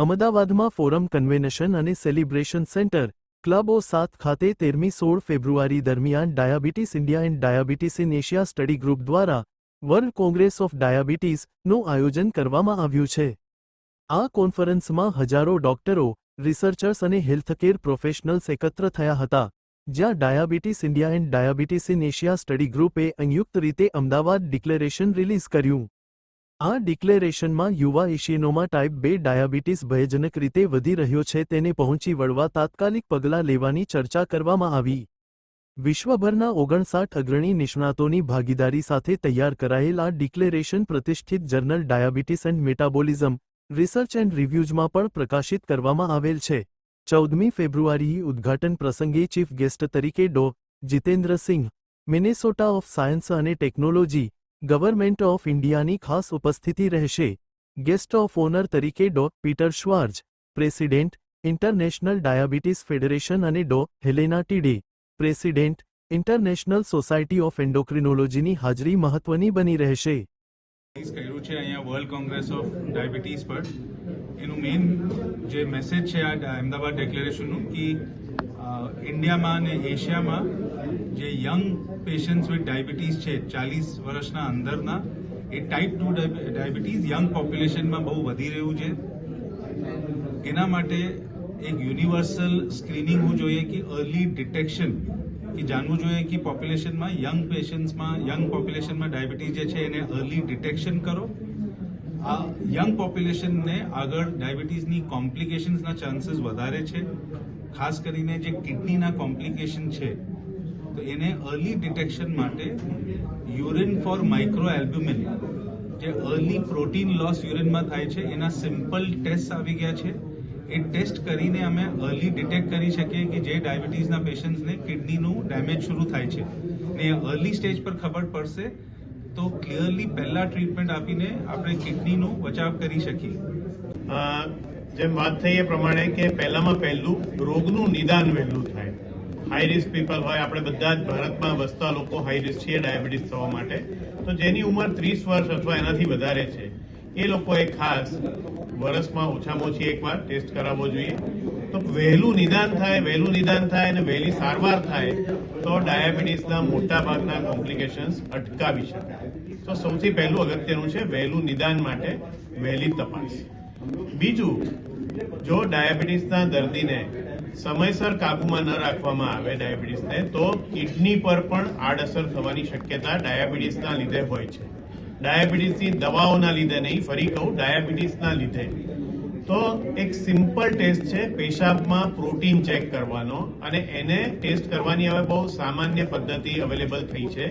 અમદાવાદમાં forum convention અને celebration centre, club O સાત ખાતે તેરમી સોળ ફેબ્રુઆરી દરમિયાન diabetes India and diabetes in Asia study group દ્વારા વર્લ્ડ કોંગ્રેસ ઓફ ડાયાબિટીસનું આયોજન કરવામાં આવ્યું છે. આ કોન્ફરન્સમાં હજારો ડોક્ટરો, રિસર્ચર્સ અને હેલ્થકેર પ્રોફેશનલ્સ એકત્ર થયા હતા, જ્યાં diabetes India and diabetes in Asia study ગ્રુપે સંયુક્ત રીતે અમદાવાદ ડિક્લેરેશન રિલીઝ કર્યું. આ ડિક્લેરેશનમાં યુવા એશિયનોમાં ટાઈપ બે ડાયાબિટીસ ભયજનક રીતે વધી રહ્યો છે તેને પહોંચી વળવા તાત્કાલિક પગલાં લેવાની ચર્ચા કરવામાં આવી. વિશ્વભરના ઓગણસાઠ અગ્રણી નિષ્ણાતોની ભાગીદારી સાથે તૈયાર કરાયેલ આ ડિક્લેરેશન પ્રતિષ્ઠિત journal diabetes and metabolism research and રિવ્યૂઝમાં પણ પ્રકાશિત કરવામાં આવેલ છે. ચૌદમી ફેબ્રુઆરીએ ઉદ્ઘાટન પ્રસંગે ચીફ ગેસ્ટ તરીકે ડો. જીતેન્દ્રસિંહ મિનેસોટા ઓફ સાયન્સ અને ટેકનોલોજી ગવર્મેન્ટ ઓફ ઇન્ડિયાની ખાસ ઉપસ્થિતિ રહેશે. ગેસ્ટ ઓફ ઓનર તરીકે ડો. Peter Schwarz, president, international diabetes federation અને ડો. Helena Teede, president, international society of એન્ડોક્રિનોલોજીની હાજરી મહત્વની બની રહેશે. કર્યું છે, અહીંયા વર્લ્ડ કોંગ્રેસ ઓફ ડાયાબિટીસ પર. એનું મેઇન જે મેસેજ છે આ અમદાવાદ ડેક્લેરેશનનું કે ઇન્ડિયામાં અને એશિયામાં જે યંગ પેશન્ટ્સ વિથ ડાયાબિટીસ છે, ચાલીસ વર્ષના અંદરના, એ ટાઈપ ટુ ડાયાબિટીસ યંગ પોપ્યુલેશનમાં બહુ વધી રહ્યું છે. એના માટે એક યુનિવર્સલ સ્ક્રીનિંગ હોવું જોઈએ કે અર્લી ડિટેક્શન કે જાણવું જોઈએ કે પોપ્યુલેશનમાં યંગ પેશન્ટ્સમાં યંગ પોપ્યુલેશનમાં ડાયાબિટીસ જે છે, એને અર્લી ડિટેક્શન કરો. આ યંગ પોપ્યુલેશનને આગળ ડાયાબિટીસની કોમ્પ્લિકેશન્સના ચાન્સીસ વધારે છે. ખાસ કરીને જે કિડનીના કોમ્પ્લિકેશન છે તો એને અર્લી ડિટેક્શન માટે યુરિન ફોર માઇક્રો એલ્બ્યુમિન જે અર્લી પ્રોટીન લોસ યુરિનમાં થાય છે, એના સિમ્પલ ટેસ્ટ આવી ગયા છે. એ ટેસ્ટ કરીને અમે અર્લી ડિટેક્ટ કરી શકીએ કે જે ડાયાબિટીસના પેશન્ટ્સને કિડનીનું ડેમેજ શરૂ થાય છે. ને અર્લી સ્ટેજ પર ખબર પડશે, તો ક્લિયરલી પહેલા ટ્રીટમેન્ટ આપીને આપણે કિડનીનો બચાવ કરી શકીએ. જેમ વાત થઈ એ પ્રમાણે કે પહેલામાં પહેલું રોગનું નિદાન વહેલું થાય. હાઈ રિસ્ક પીપલ હોય, આપણે બધા જ ભારતમાં વસતા લોકો હાઈ રિસ્ક છીએ ડાયાબિટીસ થવા માટે. તો જેની ઉંમર ત્રીસ વર્ષ અથવા એનાથી વધારે છે, એ લોકોએ ખાસ વર્ષમાં ઓછામાં ઓછી એકવાર ટેસ્ટ કરાવવો જોઈએ. તો વહેલું નિદાન થાય, વહેલું નિદાન થાય અને વહેલી સારવાર થાય, તો ડાયાબિટીસના મોટા ભાગના કોમ્પ્લિકેશન્સ અટકાવી શકાય. તો સૌથી પહેલું અગત્યનું છે વહેલું નિદાન માટે વહેલી તપાસ. બીજું, જો ડાયાબિટીસના દર્દીને સમયસર કાબુમાં ન રાખવામાં આવે ડાયાબિટીસને, તો કિડની પર પણ આડઅસર થવાની શક્યતા ડાયાબિટીસના લીધે હોય છે. ડાયાબિટીસની દવાઓના લીધે નહીં, ફરી કહું, ડાયાબિટીસના લીધે. તો એક સિમ્પલ ટેસ્ટ છે, પેશાબમાં પ્રોટીન ચેક કરવાનો, અને એને ટેસ્ટ કરવાની હવે બહુ સામાન્ય પદ્ધતિ અવેલેબલ થઈ છે.